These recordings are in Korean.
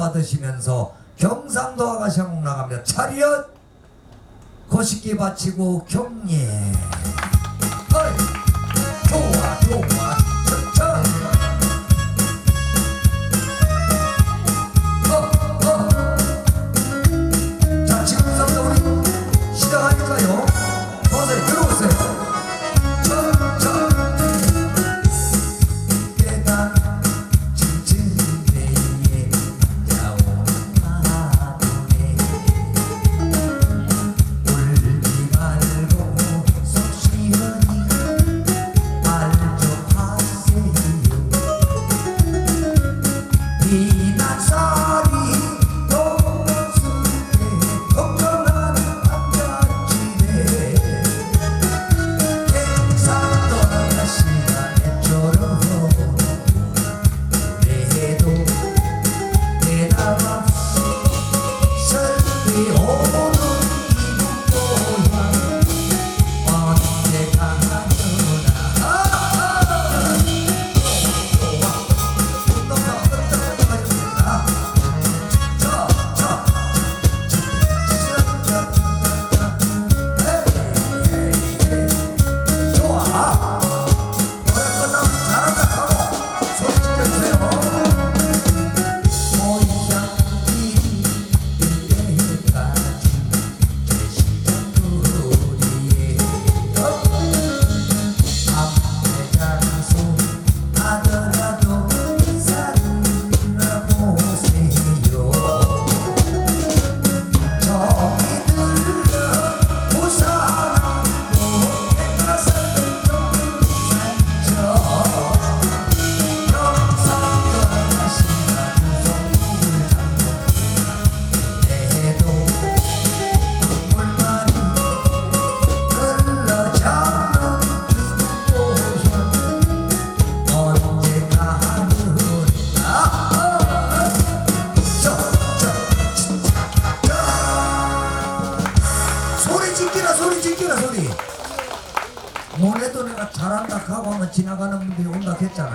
받으시면서 경상도 아가씨 항목 나갑니다. 차렷 거시기 바치고 경례. 좋아 좋아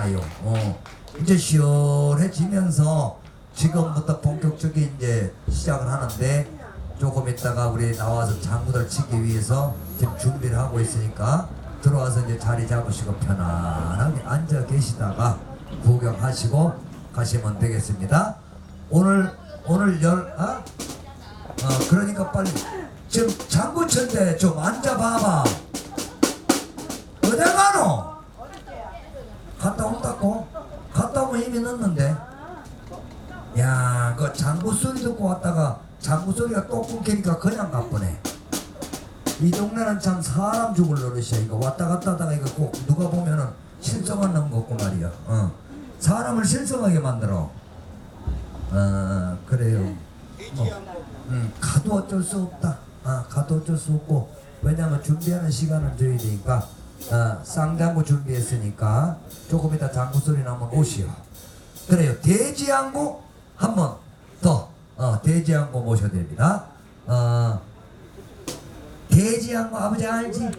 했잖아요 어. 이제 시원해지면서 지금부터 본격적인 이제 시작을 하는데 조금 있다가 우리 나와서 장구들 치기 위해서 지금 준비를 하고 있으니까 들어와서 이제 자리 잡으시고 편안하게 앉아 계시다가 구경하시고 가시면 되겠습니다. 오늘 오늘 열 아? 어 그러니까 빨리 지금 장구 천대 좀 앉아 봐봐. 어디 가노? 갔다 온다고? 갔다 오면 이미 늦는데. 야, 그 장구 소리 듣고 왔다가 장구 소리가 또 끊기니까 그냥 가보네. 이 동네는 참 사람 죽을 노릇이야. 이거 왔다 갔다 하다가 이거 꼭 누가 보면은 실성하는 거고 말이야. 어. 사람을 실성하게 만들어. 어, 그래요. 뭐, 음, 가도 어쩔 수 없다. 아, 가도 어쩔 수 없고 왜냐면 준비하는 시간을 줘야 되니까 아, 쌍장구 준비했으니까 조금 이따 장구 소리 나면 오시오. 그래요. 돼지양구 한 번 더. 어, 돼지양구 모셔야 됩니다. 어, 돼지양구 아버지 알지?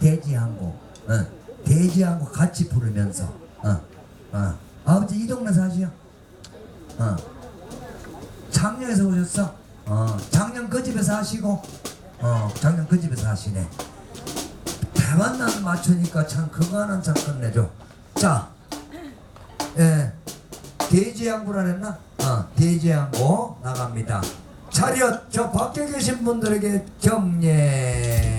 돼지양구. 어, 돼지양구 같이 부르면서. 어, 어. 아버지 이 동네 사시오? 어. 작년에서 오셨어? 어, 작년 그 집에서 하시고, 어, 작년 그 집에서 하시네. 대만난 맞추니까 참 그거 하나는 참 끝내줘. 자, 예, 돼지양구라 했나? 어, 돼지양구 나갑니다. 차렷, 저 밖에 계신 분들에게 경례.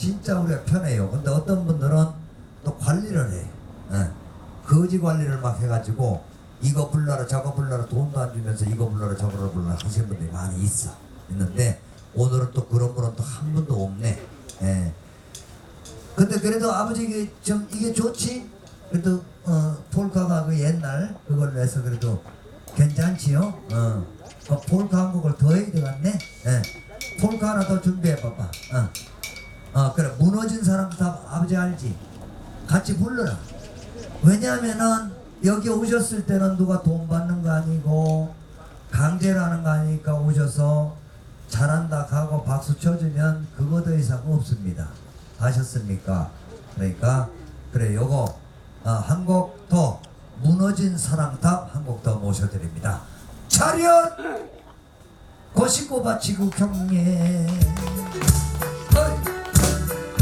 진짜 우리가 편해요. 근데 어떤 분들은 또 관리를 해. 예. 거지 관리를 막 해가지고 이거 불러라 저거 불러라 돈도 안 주면서 이거 불러라 저거 불러라 하시는 분들이 많이 있어. 있는데 오늘은 또 그런 분은 또 한 분도 없네. 예. 근데 그래도 아버지 이게 좀 이게 좋지? 그래도 어 폴카가 그 옛날 그걸 내서 그래도 괜찮지요? 어, 어 폴카 한 곡을 더 해야 되겠네. 예. 폴카 하나 더 준비해 봐봐. 어. 어 그래 무너진 사람 다 아버지 알지? 같이 불러라. 왜냐하면은 여기 오셨을 때는 누가 돈 받는 거 아니고 강제로 하는 거 아니니까 오셔서 잘한다 하고 박수 쳐주면 그거 더 이상 없습니다. 아셨습니까? 그러니까 그래 요거 어, 한곡 더 무너진 사랑답 한곡 더 모셔드립니다. 차렷 고시고 바치고 경례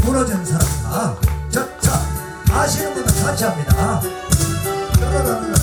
어이, 무너진 사랑답 저자 아시는 분들 같이 합니다. 반짝이는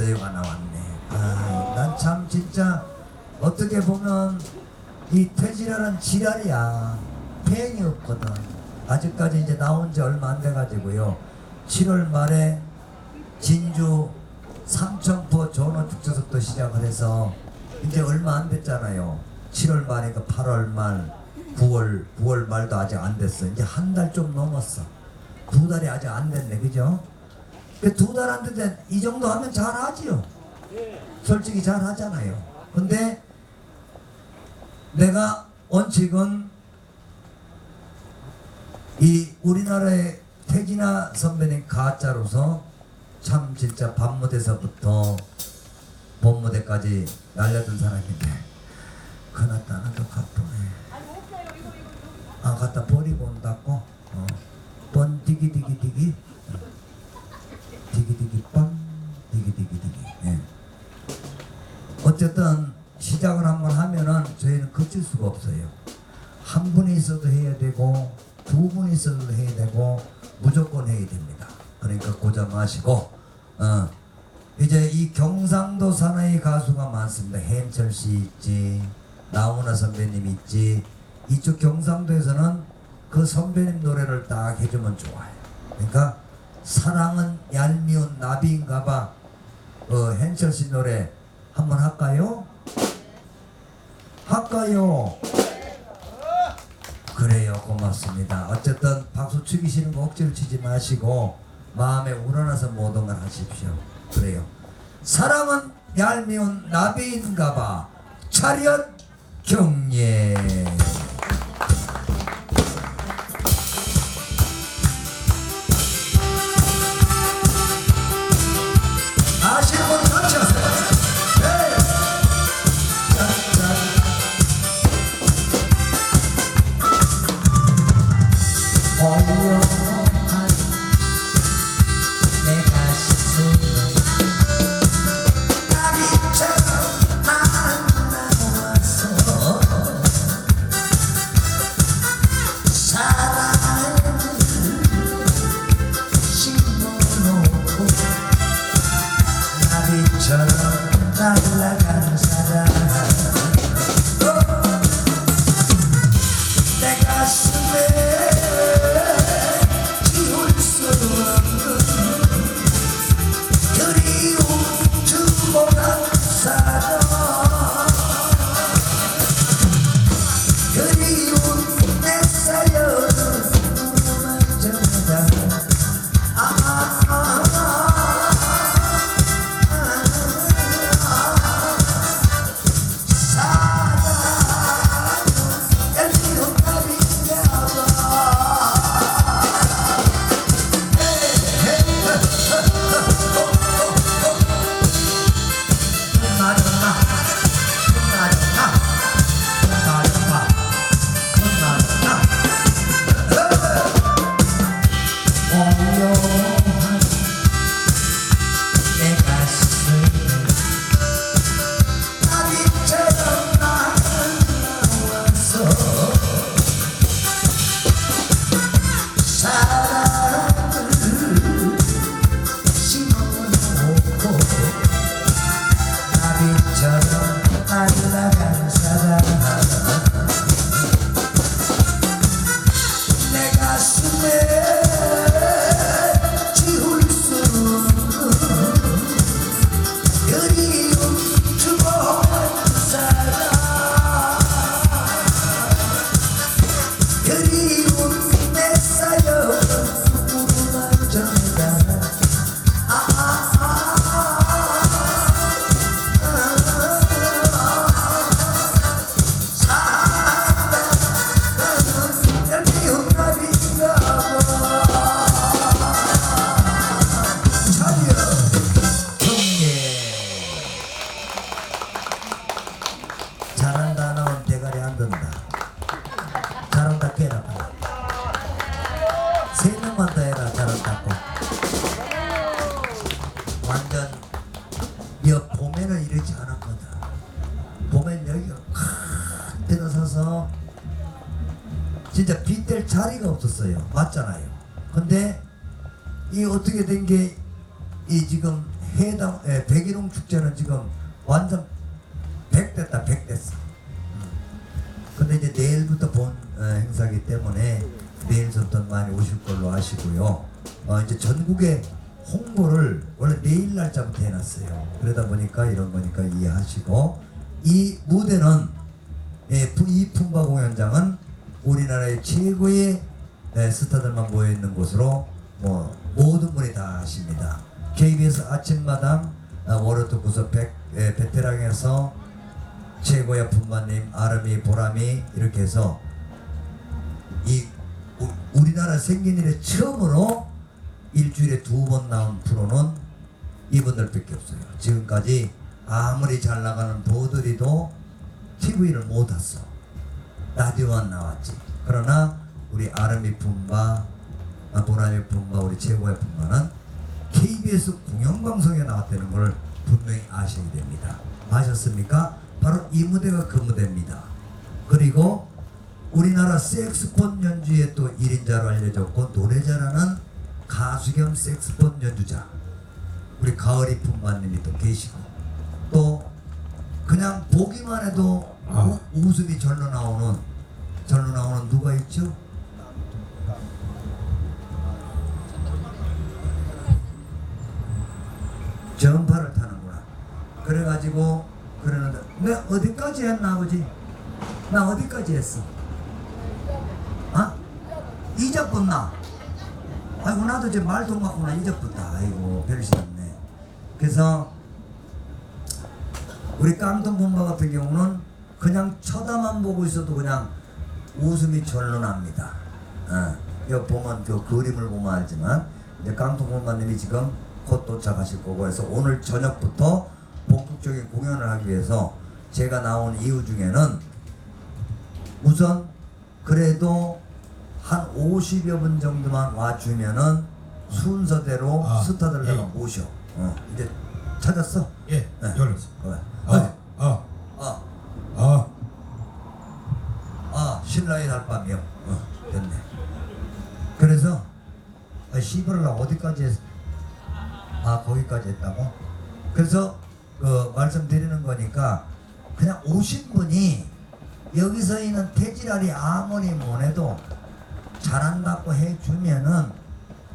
잘했어요가 나왔네. 아 난 참 진짜 어떻게 보면 이 퇴질하는 지랄이야. 팬이 없거든. 아직까지 이제 나온 지 얼마 안 돼가지고요. 7월 말에 진주 삼천포 전원 축제석도 시작을 해서 이제 얼마 안 됐잖아요. 7월 말이니까 8월 말 9월 9월 말도 아직 안 됐어. 이제 한 달 좀 넘었어. 두 달이 아직 안 됐네. 그죠? 두달안 됐는데 이 정도 하면 잘하지요. 솔직히 잘하잖아요. 근데 내가 원칙은 이 우리나라의 태진아 선배님 가짜로서 참 진짜 밤무대서부터 본무대까지 날려둔 사람인데 그났다는 더 가쁘네. 아 갖다 버리고 온다고? 어. 번 디기 디기 디기? 어. 디기 디기 번 디기 디기 디기 예. 어쨌든 시작을 한번 하면은 저희는 그칠 수가 없어요 한 분이 있어도 해야 되고 두 분이 있어도 해야 되고 무조건 해야 됩니다 그러니까 고정하시고 어. 이제 이 경상도 산하의 가수가 많습니다. 해철 씨 있지, 나훈아 선배님 있지. 이쪽 경상도에서는 그 선배님 노래를 딱 해주면 좋아요. 그러니까 사랑은 얄미운 나비인가봐. 어, hen철 씨 노래 한번 할까요? 할까요? 그래요 고맙습니다 어쨌든 박수 치기시는 거 억지로 치지 마시고 마음에 우러나서 모든 걸 하십시오 그래요 사랑은 얄미운 나비인가봐 차렷 경례 오 날짜부터 해놨어요. 그러다 보니까 이런 거니까 이해하시고 이 무대는 예, 이 풍바 공연장은 우리나라의 최고의 예, 스타들만 모여 있는 곳으로 뭐 모든 분이 다 아십니다. KBS 아침마당 아, 월요토 구석 백, 예, 베테랑에서 최고의 품바님, 아름이, 보람이 이렇게 해서 이 우, 우리나라 생긴 일에 처음으로 일주일에 두 번 나온 프로는 이분들밖에 없어요. 지금까지 아무리 잘 나가는 도들이도 TV를 못 왔어. 라디오만 나왔지. 그러나 우리 아름이 품바, 아, 보람이 품바, 우리 최고의 품바는 KBS 공영방송에 나왔다는 걸 분명히 아셔야 됩니다. 아셨습니까? 바로 이 무대가 그 무대입니다. 그리고 우리나라 색스폰 연주에 또 1인자로 알려졌고 노래 잘하는 가수 겸 색스폰 연주자 우리 가을이 품바님이 또 계시고 또 그냥 보기만 해도 아. 우- 웃음이 절로 나오는 절로 나오는 누가 있죠? 전파를 타는구나. 그래가지고 그러는데 내 어디까지 했나 아버지? 나 어디까지 했어? 아? 잊어붙나? 아이고 나도 이제 말도 맞구나 잊어붙다. 아이고 별시없네. 그래서 우리 깡통 본바 같은 경우는 그냥 쳐다만 보고 있어도 그냥 웃음이 절로 납니다. 어, 여기 보면 그 그림을 보면 알지만 이제 깡통 본바님이 지금 곧 도착하실 거고 해서 오늘 저녁부터 본격적인 공연을 하기 위해서 제가 나온 이유 중에는 우선 그래도 한 50여 분 정도만 와주면은 순서대로 아, 스타들 내가 예. 모셔. 어, 이제 찾았어? 예, 네. 열렸어. 그래. 아? 아, 아, 아, 아, 신라의 달밤이요. 어, 됐네. 그래서 아, 시부를 어디까지 했? 아, 거기까지 했다고? 그래서 그 말씀드리는 거니까 그냥 오신 분이 여기서 있는 태지랄이 아무리 못해도 잘한다고 해주면은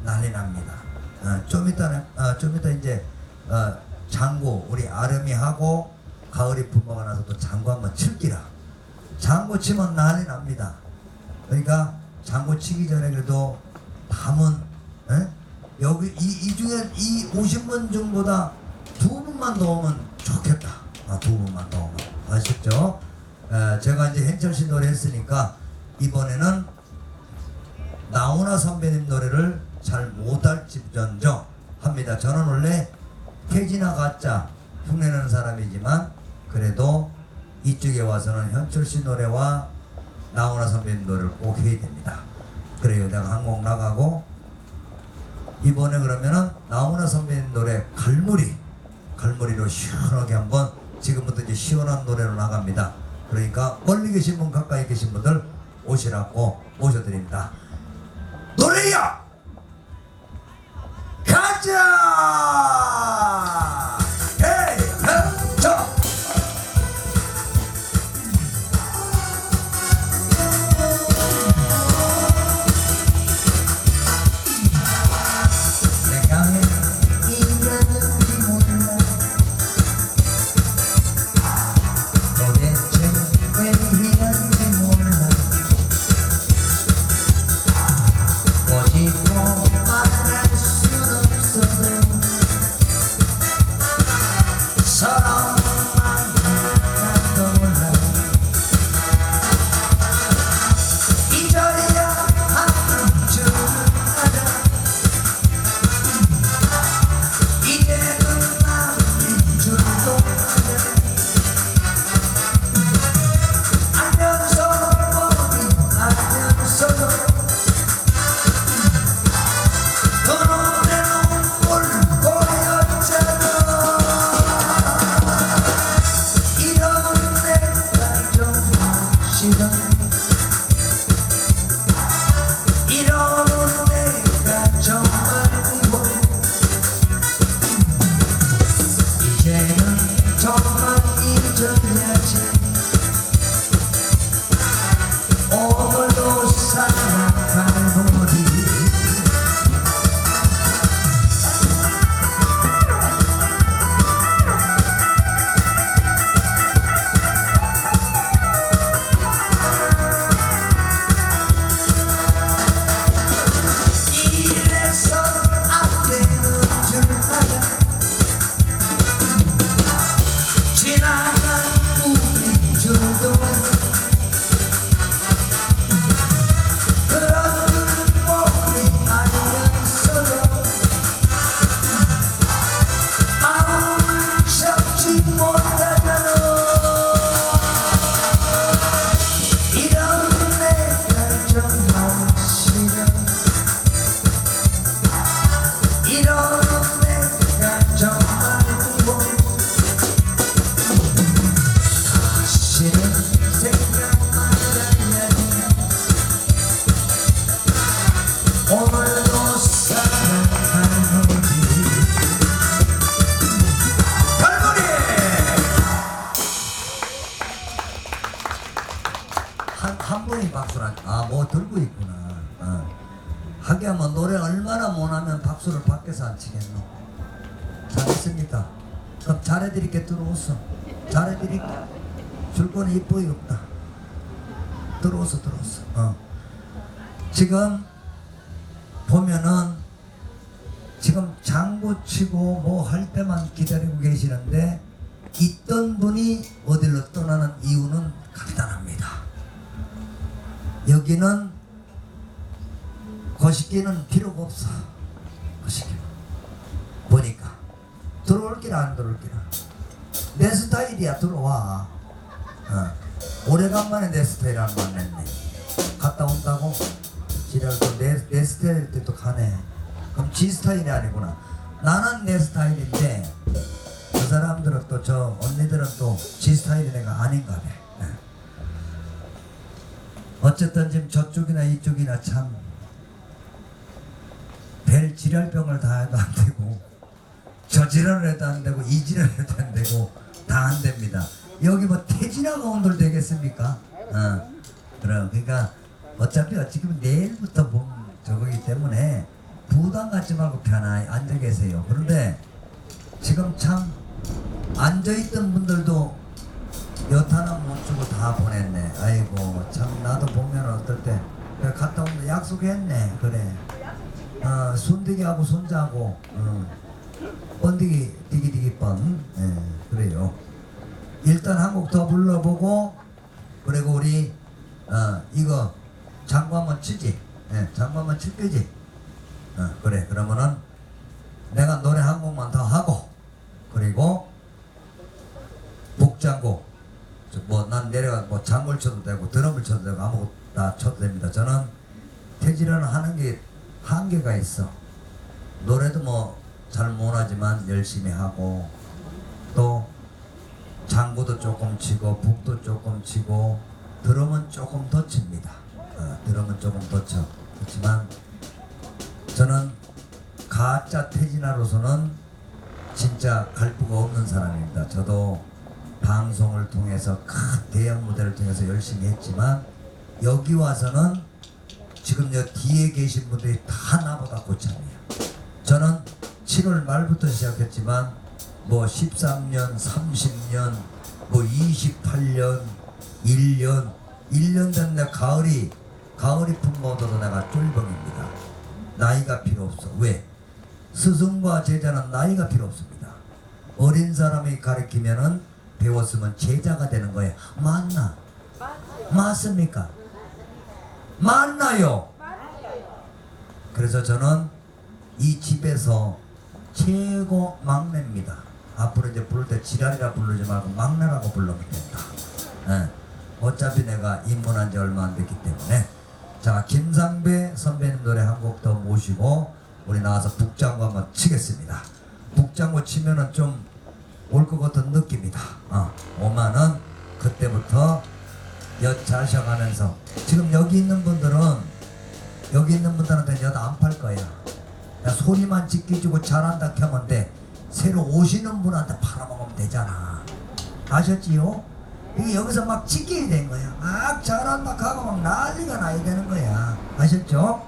난리 납니다. 어, 좀 이따는 어, 좀 이따 이제 어, 장구 우리 아름이 하고 가을이 분모가 나서 또 장구 한번 칠기라. 장구 치면 난리 납니다. 그러니까 장구 치기 전에 그래도 밤은 에? 여기 이, 이 중에 이 50분 중보다 두 분만 더 오면 좋겠다. 아, 두 분만 더 오면 아셨죠? 에, 제가 이제 hen철 씨 노래 했으니까 이번에는 나훈아 선배님 노래를 잘 못할지언정 합니다. 저는 원래 태진아 가짜 흉내내는 사람이지만 그래도 이쪽에 와서는 현철 씨 노래와 나훈아 선배님 노래를 꼭 해야 됩니다. 그래요. 내가 한곡 나가고 이번에 그러면은 나훈아 선배님 노래 갈무리 갈무리로 시원하게 한번 지금부터 이제 시원한 노래로 나갑니다. 그러니까 멀리 계신 분 가까이 계신 분들 오시라고 모셔드립니다. 노래야 가자 들어오소, 들어오소. 어. 지금 보면은 지금 장구 치고 뭐 할 때만 기다리고 계시는데 있던 분이 어디로 떠나는 이유는 간단합니다. 여기는 거시기는 필요가 없어. 거시기는 보니까 들어올 기라 안 들어올 기라 내 스타일이야 들어와. 어. 오래간만에 내 스타일 안 만났네. 갔다 온다고 지랄도 내, 내 스타일 때 또 가네. 그럼 지 스타일이 아니구나. 나는 내 스타일인데 그 사람들은 또 저 언니들은 또 지 스타일이 내가 아닌가 봐. 네. 어쨌든 지금 저쪽이나 이쪽이나 참 별 지랄병을 다 해도 안 되고 저 지랄을 해도 안 되고 이 지랄을 해도 안 되고 다 안 됩니다. 여기 뭐 태진아가 온돌 되겠습니까? 어. 그럼 그러니까 어차피 어찌 내일부터 봄 저거기 때문에 부담 갖지 말고 편하게 앉아 계세요. 그런데 지금 참 앉아있던 분들도 엿 하나 못 주고 다 보냈네. 아이고 참 나도 보면 어떨 때 그래 갔다 오면 약속했네. 그래. 어, 손대기하고 손자고 어. 번디기 디기디기 번. 예, 그래요. 일단 한 곡 더 불러보고 그리고 우리 어, 이거 장구 한번 치지. 예, 장구 한번 칠 거지. 어, 그래. 그러면은 내가 노래 한 곡만 더 하고 그리고 복장고 뭐난 내려가 뭐 장구를 쳐도 되고 드럼을 쳐도 되고 다 쳐도 됩니다. 저는 태질은 하는 게 한계가 있어. 노래도 뭐 잘 못하지만 열심히 하고 또 장구도 조금 치고 북도 조금 치고 드럼은 조금 더 칩니다. 어, 드럼은 조금 더 쳐. 그렇지만 저는 가짜 태진아로서는 진짜 갈부가 없는 사람입니다. 저도 방송을 통해서 큰 대형 무대를 통해서 열심히 했지만 여기 와서는 지금 여 뒤에 계신 분들이 다 나보다 고참이에요. 저는 7월 말부터 시작했지만 뭐 13년, 30년, 뭐 28년, 1년, 1년 된내 가을이 가을이 품모도도 내가 쫄병입니다. 나이가 필요 없어. 왜? 스승과 제자는 나이가 필요 없습니다. 어린 사람이 가르치면은 배웠으면 제자가 되는 거예요. 맞나? 맞습니까? 맞나요? 그래서 저는 이 집에서 최고 막내입니다. 앞으로 이제 부를 때 지랄이라 부르지 말고 막내라고 불러면 된다. 예. 어차피 내가 입문한 지 얼마 안 됐기 때문에. 자, 김상배 선배님 노래 한 곡 더 모시고 우리 나와서 북장구 한번 치겠습니다. 북장구 치면은 좀 올 것 같은 느낌이다. 어, 오만은 그때부터 엿자셔가면서 지금 여기 있는 분들은 여기 있는 분들한테 엿 안 팔 거야. 야, 소리만 지켜주고 잘한다 하면 돼. 새로 오시는 분한테 팔아먹으면 되잖아. 아셨지요? 이게 여기서 막 지켜야 되는 거야. 막 잘한다 하고 막 난리가 나야 되는 거야. 아셨죠?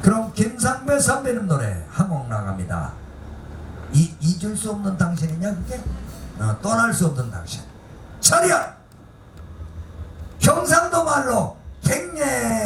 그럼 김상배 선배님 노래 한 곡 나갑니다. 이, 잊을 수 없는 당신이냐 그게? 어, 떠날 수 없는 당신. 차렷! 경상도 말로 갱례!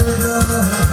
good.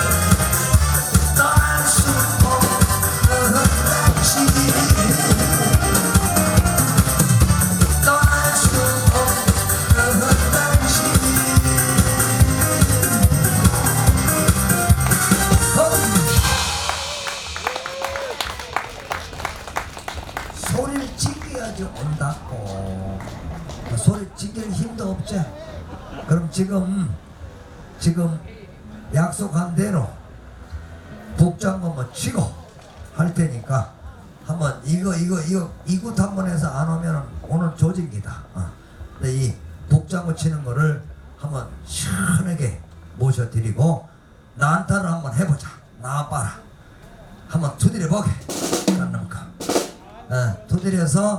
두드려서